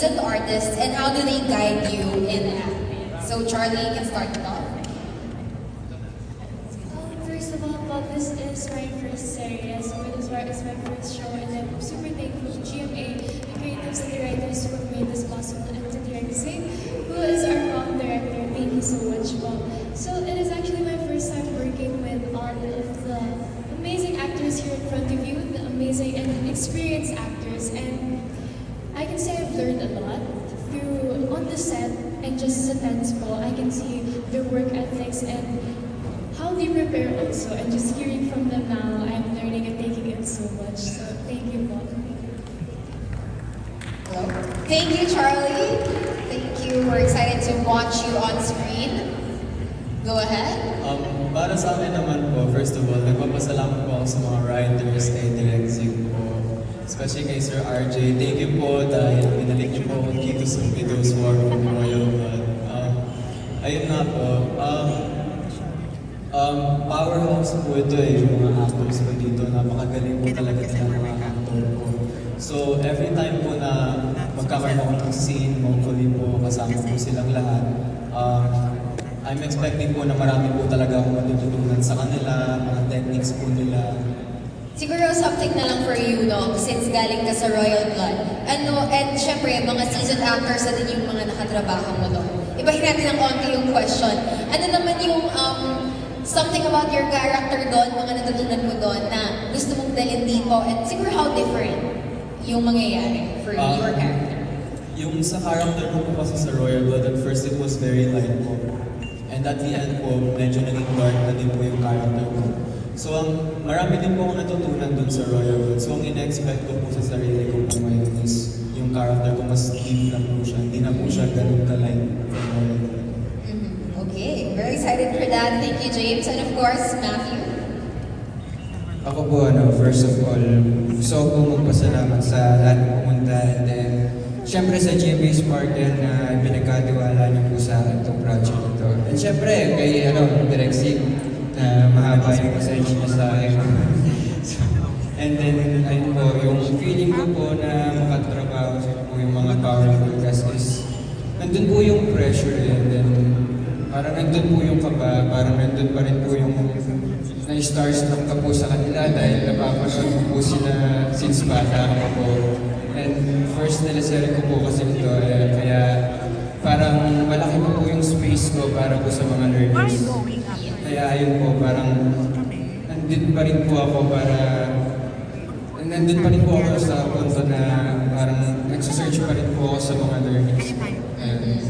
seasoned artists and how do they guide you in acting? So Charlie, can start it off. First of all, Bob, this is my first series, so it is my, first show, and I'm super thankful to GMA, the creatives and the writers who have made this possible, and to Derek who is our prom director. Thank you so much, Bob. So it is actually my first time working with all of the amazing actors here in front of you, the amazing and experienced actors, and I can say I've learned a lot through on the set and just as a dance ball. I can see their work ethics and how they prepare also. And just hearing from them now, I'm learning and taking in so much. So thank you, Bob. Hello. Thank you, Charlie. Thank you. We're excited to watch you on screen. Go ahead. Um, para sa akin naman po, first of all, nagpapasalamat po ako sa mga writers kay Direk Zig po. Especially kay Sir RJ. Thank you po dahil binalik niyo po akong Kiko sa videos war Royal Blood. Um, ayun nga po. Um, um, powerhouse po ito eh, yung mga actors ko dito. Napakagaling po talaga nila mga actor po. So, every time po na magkakaroon ako ng scene, hopefully po kasama po silang lahat. Um, I'm expecting po na marami po talaga akong matututunan sa kanila, mga techniques po nila. Siguro something na lang for you, no? Since galing ka sa Royal Blood. Ano, and syempre, mga seasoned actors na din yung mga nakatrabaho mo doon. Ibahin natin ng konti yung question. Ano naman yung um, something about your character doon, mga natutunan mo doon na gusto mong dalhin dito and siguro how different yung mangyayari for Ah. your character. Yung sa character ko po kasi sa Royal Blood, at first it was very light po. And at the end po, medyo naging dark na din po yung character ko. So, ang marami din po akong natutunan dun sa Royal Blood. So, ang ina-expect ko po sa sarili ko po ngayon is yung character ko mas deep na po siya. Hindi na po siya ganun ka-light from Royal Blood. Mhm. Okay, very excited for that. Thank you, James. And of course, Matthew. Ako po, ano, first of all, gusto ko po magpasalamat sa lahat ng pumunta and then, syempre sa GMA Sparkle na pinagkatiwala niyo po sa akin itong project ito. And syempre, kay, ano, Direk Sig, na mahaba yung message niya sa akin. And then, ayun po, yung feeling ko po na makatrabaho po yung mga powerful cast is, nandun po yung pressure and then, parang nandun po yung kaba, parang nandun pa rin po yung na-starstruck ka po sa kanila dahil napapanood ko po sila since bata ako po. And first teleserye ko po kasi ito, eh, kaya parang malaki pa po yung space ko para po sa mga learners. Kaya ayun po, parang nandun pa rin po ako para nandun pa rin po ako sa punto na parang nagsisearch pa rin po ako sa mga learners. Ayun.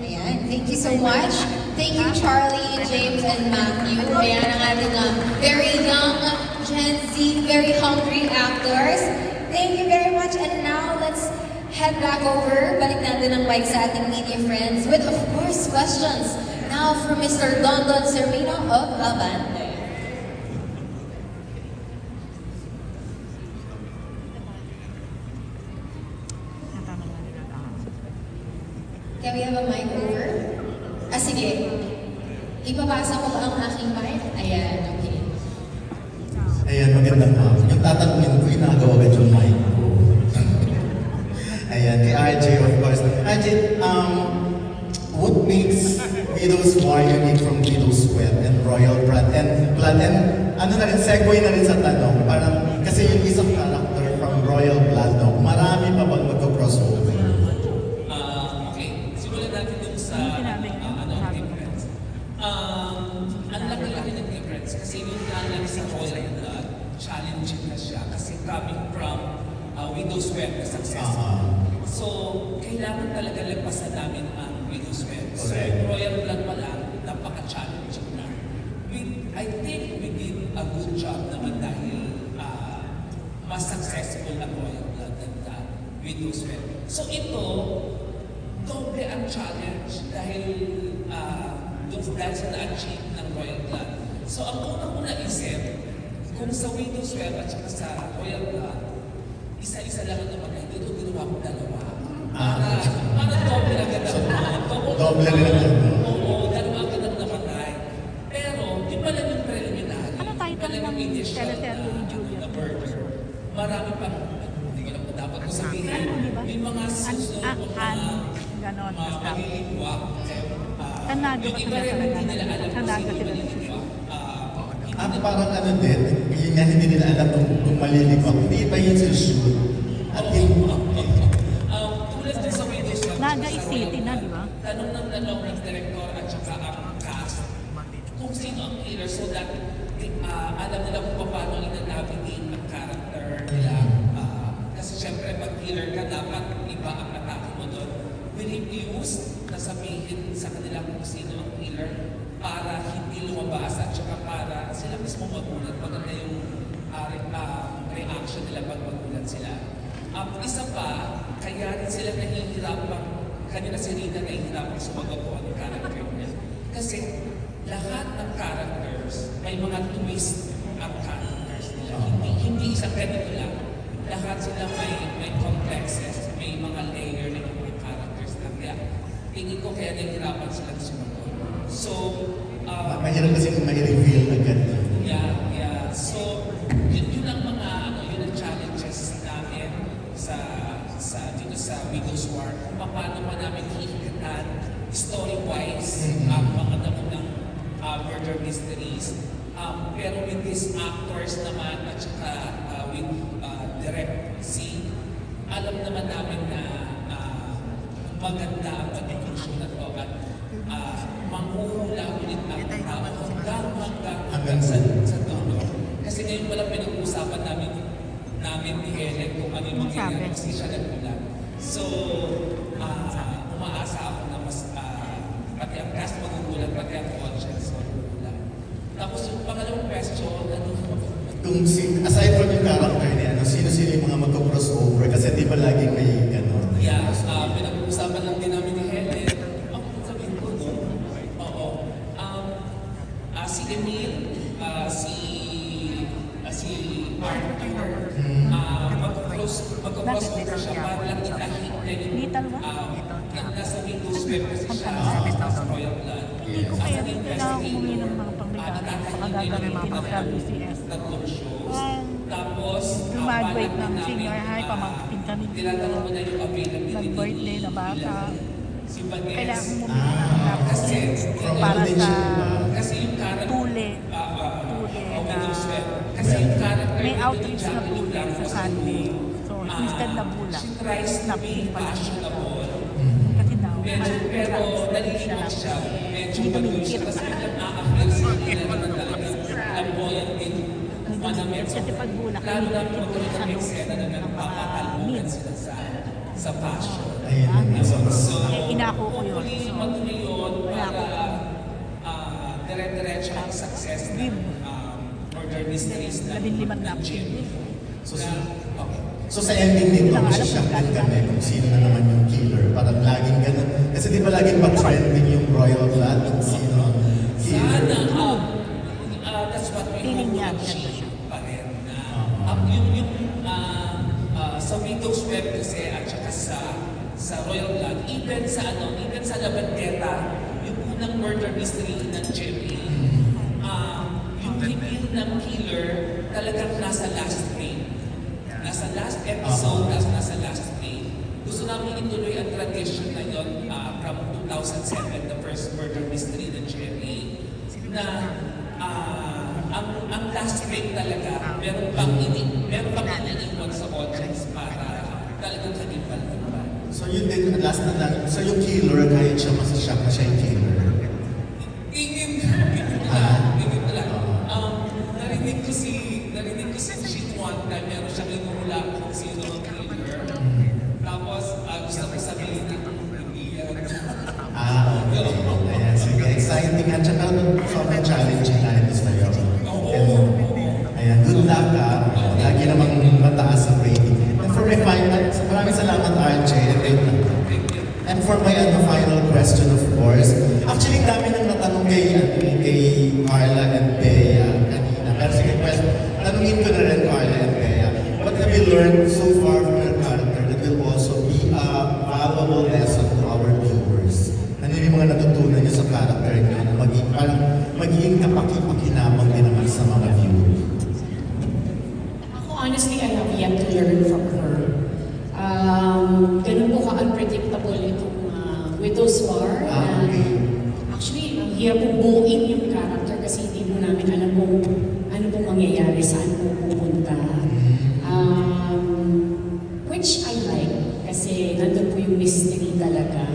Ayan, thank you so much. Thank you, Charlie, James, and Matthew. Ayan ang ating uh, very young Gen Z, very hungry actors. Thank you very much. And now, let's head back over. Balik natin ang mic sa ating media friends with, of course, questions. Now, from Mr. London Serino of Abante. Can we have a mic over? Ah, sige. Ipapasa ko ba ang aking mic? Ayan, okay. Ayan, maganda nga. Yung tatanungin ko, inagaw agad yung mic ko. Ayan, kay RJ, of course. RJ, um, Widow's War unique from Widow's Sweat and Royal Blood and Blood and ano na rin, segue na rin sa tanong, parang kasi yung isang character from Royal Blood, no, marami pa bang magko-crossover? Ah, okay. Simulan natin dun sa ah, ano, difference. Um, ang laki-laki ng difference kasi yung nalang sa Royal Blood, challenging na siya kasi coming from uh, Widow's Web na success. Ah. So, kailangan talaga lagpasan namin ang Widow's Web. So, Correct. Royal Blood pa lang, napaka-challenging na. We, I think we did a good job naman dahil ah, mas successful Royal Blood than the Widow's Web. So, ito, doble ang challenge dahil uh, doon dahil sa na-achieve ng Royal Blood. So ang una isip, kung sa Widow's Web at saka sa Royal Blood, isa-isa lang ang namatay. Dito ginawa ko dalawa. Para, para doble agad double, Doble rin ang ano. Oo, dalawa agad ang namatay. Pero, di pa lang yung preliminary. Ano title di pa lang yung ng initial teleserye ni na- Julia? na murder. Marami pang, hindi ko na po dapat ko sabihin, may mga susunod An- o an- mga ganon, mga basta. malilingwa. Ah, Tanaga yung ba iba rin hindi nila alam kung sino malilingwa. Ah, hindi At parang ano din, yun nga hindi nila alam kung, kung malilibak. Hindi pa yun sa shoot. At yun, Um, tulad din sa Windows Club, Naga sa is Royal city na, di ba? Tanong ng tanong ng director at saka ang cast kung sino ang killer so that uh, alam nila kung paano ina-navigate ang character nila. Ah, kasi syempre pag killer ka, dapat iba ang atake mo doon. We refuse na sabihin sa kanila kung sino ang killer para hindi lumabas at saka para sila mismo magulat maganda yung ah, re- ah, reaction nila pag magulat sila. Um, isa pa, kaya rin sila nahihirapan, kanina si Rina nahihirapan sumagot ko ang character niya. Kasi lahat ng characters, may mga twist ang characters nila. Hindi, hindi isang ganito lang. Lahat sila may, may complexes, may mga layer ng mga characters na kaya tingin ko kaya nahihirapan sila sumagot. So, uh, mahirap kasi kung mai-reveal agad. Yeah, yeah. So, yun, yun ang mga, ano, yun ang challenges namin sa, sa, dito sa Widow's War. Kung paano pa namin hihigatan story-wise ang mga namunang uh, murder mysteries. Um, pero with these actors naman at saka uh, with uh, direct C, alam naman namin na uh, maganda ang magiging show na to at uh, manghuhula ulit ang tao hanggang hanggang hanggang sa, sa dulo. Kasi ngayon wala pinag-uusapan namin namin ni Helen kung ano yung mangyayari kasi siya nagmula. So, uh, umaasa ako na mas uh, pati ang cast magugulat, pati ang audience magugulat. Tapos yung pangalawang question, ano, Kung si, aside from yung character niya, ano, sino-sino yung mga magko-crossover? Kasi di ba laging may gano'n? Yeah, uh, pinag-uusapan lang din namin ni Helen. Ako, sabihin ko, no? Oo. Um, ah, si Emil, ah, si, ah, si Arthur, ah, mag-cross, mag-cross over siya para lang itahin niya yung, Little one? um, yung nasa Windows Web kasi siya Pagkano? sa Royal Blood. Hindi ko kaya kailangan humingi ng mga ah, nakakainin kagagawin niya mga WCS. shows. Um, ah, graduate ng senior high, ah, pamangkin kami dito. Nag-birthday na bata. Kailangan humingi ng kasi para sa ah, ah, Tule o na may outreach na Blanco sa Sunday. Instead na bulak, She tries to be fashionable. Kasi daw, Medyo, pero nalilibot siya. Medyo bagulo siya kasi a-appeal sa kanila na talaga flamboyant din. Manamit. Kasi pag bulak, Lalo na siguro sa eksena na ng mga nagpapatalbukan mid. sila sa sa fashion. Ayun. So, so Eh, inako ko yun. So, matuloy yun para ah, dire-diretso ang success ng um, murder mysteries ng ng. Jim. So. So sa ending nito, din kami kung sino na naman yung killer. Parang laging ganun. Kasi di ba laging pa-trending yung royal blood kung sino ang Sana, killer. um, uh, that's what we hope ganda achieve siya. pa rin. Na, um, yung, yung, uh, uh, sa Windows Web kasi at saka sa sa Royal Blood, even sa ano, even sa Labandera, yung unang murder mystery ng Jimmy, uh, yung reveal ng killer talagang nasa last frame. Nasa last episode, nasa, nasa last frame. Gusto namin ituloy ang tradition na yun uh, from 2007, the first murder mystery ng Jerry, na ah, ang, ang last frame talaga, meron pang ini, meron pang iniiwan sa audience para talagang kanipal-nipal. So yun din, last na lang. So yung killer, kahit siya masashock na siya yung killer. Tingin, tingin ko lang, tingin ko lang. Um, narinig ko si, narinig ko si Jean one time, meron siyang inuhula kung sino ang killer. Tapos, ah, gusto ko sabihin na, hindi yan. Ah, okay. Ayan, sige. Exciting at saka sobrang challenging dahil ito sa'yo. And, ayan, good luck ah. Lagi namang mataas ang rating. And for my final, maraming salamat RJ. And, then, and for my ano, final question of course, actually dami nang natanong kay, ano, kay Carla and Bea kanina. Pero sige, question, na rin Carla and Bea. What have you learned so far from your character that will also be a valuable lesson to our viewers? Ano yung mga natutunan niyo sa character niyo na maging, parang magiging kapaki-pakinabang din naman sa mga viewers? Ako, honestly, I have yet to learn from her. Um, ganun po ka-unpredictable itong uh, Widow's War. Ah, okay. Actually, ang hirap buuin yung character kasi hindi po namin alam kung ano pong mangyayari, saan po pupunta. Um, which I like kasi nandun po yung mystery talaga.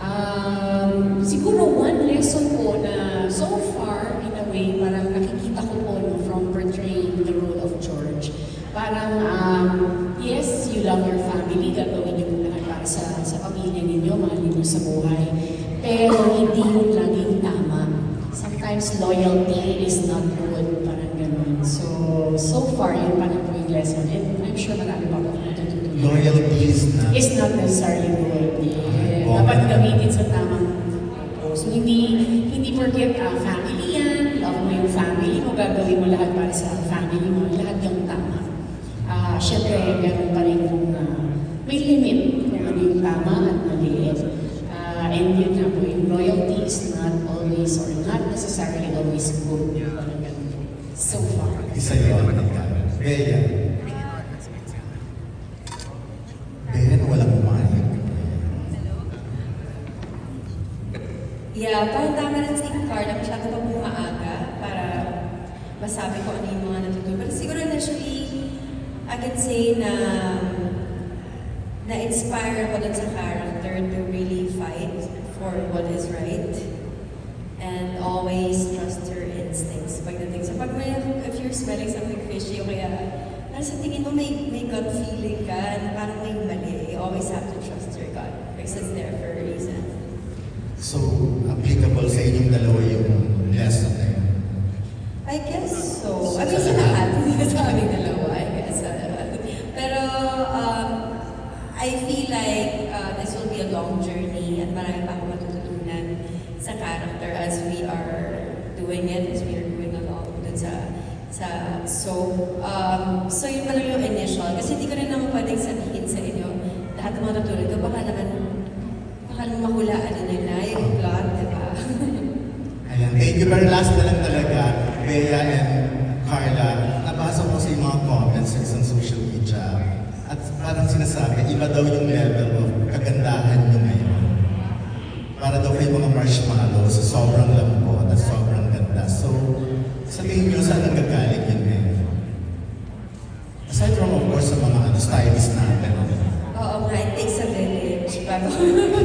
Um, siguro one lesson po na so far, in a way, parang nakikita ko po no, from portraying the role of George. Parang, um, yes, you love your family, gagawin niyo po lahat para sa, sa pamilya ninyo, mahalin niyo sa buhay. Pero hindi yun laging tama. Sometimes loyalty is not good. So, so far, yun pa na po yung lesson. And I'm sure marami pa po matututunan. Loyalty is not. Is not necessarily. Yeah. Oo. Dapat gamitin sa tamang purpose. Hindi, hindi porket ah, family yan, love mo yung family mo, gagawin mo lahat para sa family mo, lahat yung tama. Ah, Siyempre, meron pa rin kung ah, may limit kung ano yung tama at mali. Ah, and yun nga po, yung loyalty is not always or not necessarily always good. So far. Isa yun. Bea. Bea, walang umayag. Yeah, parang tama rin si Carla, masyado pa po maaga para masabi ko ano yung mga natutunan. Pero siguro initially, I can say na na-inspire ako dun sa character to really fight for what is right and always trust your instincts pagdating sa pag may, if you're smelling something fishy o kaya nasa tingin mo may, may gut feeling ka na parang may mali, you always have to trust your gut because it's there for a reason. So, applicable sa inyong dalawa yung lesson na yun. I guess so. I mean, sa lahat. Sa aming dalawa, I guess. Pero, um, I feel like uh, this will be a long journey at marami pa akong matututunan sa character as we are doing it, as we are going along dun sa sa so um so yun pala yung initial kasi hindi ko rin naman pwedeng sabihin sa inyo lahat ng mga natutunan ko baka naman baka mahulaan na nila yung plot, di ba? Ayan, thank you. Pero last na lang talaga, Bea and Carla, nabasa ko sa mga comments sa social media at parang sinasabi, iba daw yung level of kagandahan nyo ngayon. Para daw kayo mga marshmallows, sobrang lambot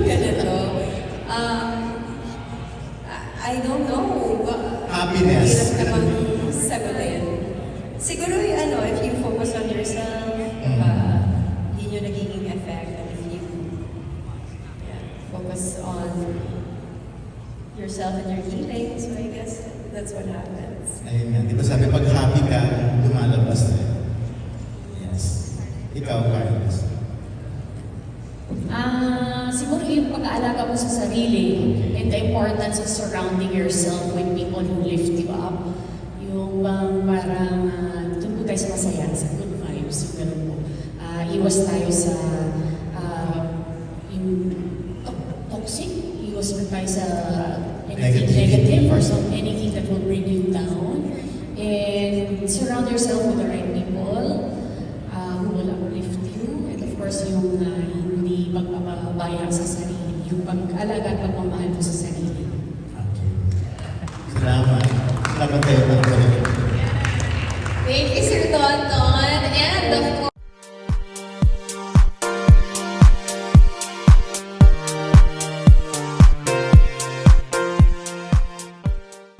ganito. Um, I- don't know. Happiness. Hirap namang sagutin. Siguro yung ano, if you focus on yourself, Mm. uh, yun yung nagiging effect. And if you yeah, focus on yourself and your healing, so I guess that's what happens. Ayun nga, di ba sabi, pag happy ka, lumalabas na. Yes. Ikaw, Carlos. Ah, siguro yung pag-aalaga mo sa sarili and the importance of surrounding yourself with people who lift you up. Yung bang parang uh, doon po tayo sa masaya, sa good vibes, yung ganun po. Ah, iwas tayo sa ah, yung to- toxic, iwas po tayo sa anything Negativity. negative or some, anything that will bring you down. And surround yourself with the right people uh, who will uplift you. And of course, yung uh, pagmamahabayang sa sarili, yung pag-alaga at pagmamahal mo sa sarili. Thank you. Salamat. Salamat kayo.